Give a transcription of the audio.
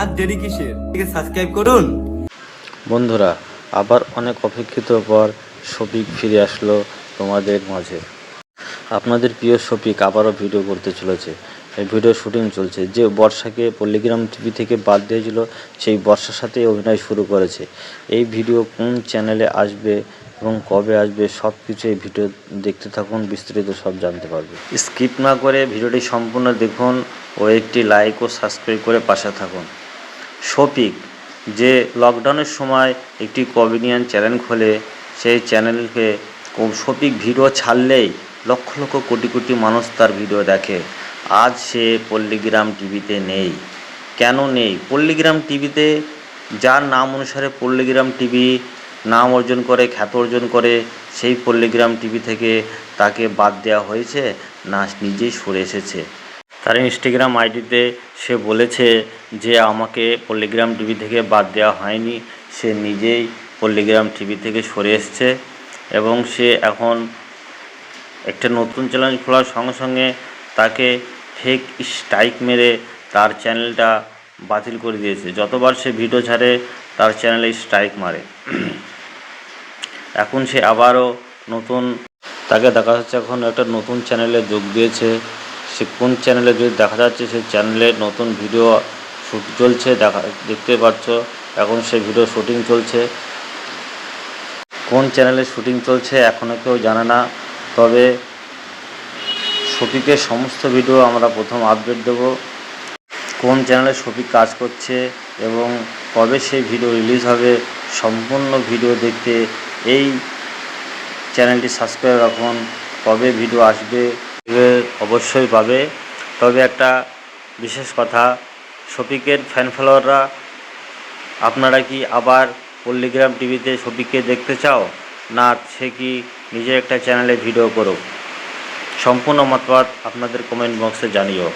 আর দেরি কিসের? সাবস্ক্রাইব করুন। বন্ধুরা, আবার অনেক অপেক্ষিত পর শফিক ফিরে আসলো তোমাদের মাঝে। আপনাদের প্রিয় শফিক আবারও ভিডিও করতে চলেছে। এই ভিডিও শুটিং চলছে। যে বর্ষাকে পল্লিগ্রাম টিভি থেকে বাদ দিয়েছিল, সেই বর্ষার সাথে অভিনয় শুরু করেছে। এই ভিডিও কোন চ্যানেলে আসবে এবং কবে আসবে সব কিছু এই ভিডিও দেখতে থাকুন, বিস্তারিত সব জানতে পারবে। স্কিপ না করে ভিডিওটি সম্পূর্ণ দেখুন ও একটি লাইক ও সাবস্ক্রাইব করে পাশে থাকুন। শফিক, যে লকডাউনের সময় একটি কমেডিয়ান চ্যানেল খোলে, সেই চ্যানেলকে শফিক ভিডিও ছাড়লেই লক্ষ লক্ষ কোটি কোটি মানুষ তার ভিডিও দেখে। আজ সে পল্লীগ্রাম টিভিতে নেই। কেন নেই? পল্লীগ্রাম টিভিতে যার নাম অনুসারে পল্লীগ্রাম টিভি নাম অর্জন করে, খ্যাত অর্জন করে, সেই পল্লীগ্রাম টিভি থেকে তাকে বাদ দেওয়া হয়েছে না, নিজেই সরে এসেছে। তার ইনস্টাগ্রাম আইডিতে সে বলেছে যে আমাকে পল্লিগ্রাম টিভি থেকে বাদ দেওয়া হয়নি। সে নিজেই পল্লিগ্রাম টিভি থেকে সরে এসছে এবং সে এখন একটা নতুন চ্যানেল খোলার সঙ্গে সঙ্গে তাকে ফেক স্ট্রাইক মেরে তার চ্যানেলটা বাতিল করে দিয়েছে। যতবার সে ভিডিও ছাড়ে, তার চ্যানেলে স্ট্রাইক মারে। এখন সে আবারও নতুন, তাকে দেখা যাচ্ছে এখন একটা নতুন চ্যানেলে যোগ দিয়েছে। সে কোন চ্যানেলে যদি দেখা যাচ্ছে সেই চ্যানেলে নতুন ভিডিও শ্যুট চলছে, দেখা, দেখতে পাচ্ছ, এখন সে ভিডিও শুটিং চলছে। কোন চ্যানেলে শুটিং চলছে এখনও কেউ জানে না, তবে শফিকের সমস্ত ভিডিও আমরা প্রথম আপডেট দেব। কোন চ্যানেলে শফিক কাজ করছে এবং কবে সেই ভিডিও রিলিজ হবে, সম্পূর্ণ ভিডিও দেখতে এই চ্যানেলটি সাবস্ক্রাইব রাখুন, কবে ভিডিও আসবে অবশ্যই পাবে। তবে একটা বিশেষ কথা, শফিকের ফ্যান ফলোয়াররা আপনারা কি আবার পল্লীগ্রাম টিভিতে শফিককে দেখতে চাও? না, সে কি নিজের একটা চ্যানেলে ভিডিও করুক? সম্পূর্ণ মতবাদ আপনাদের কমেন্ট বক্সে জানিও।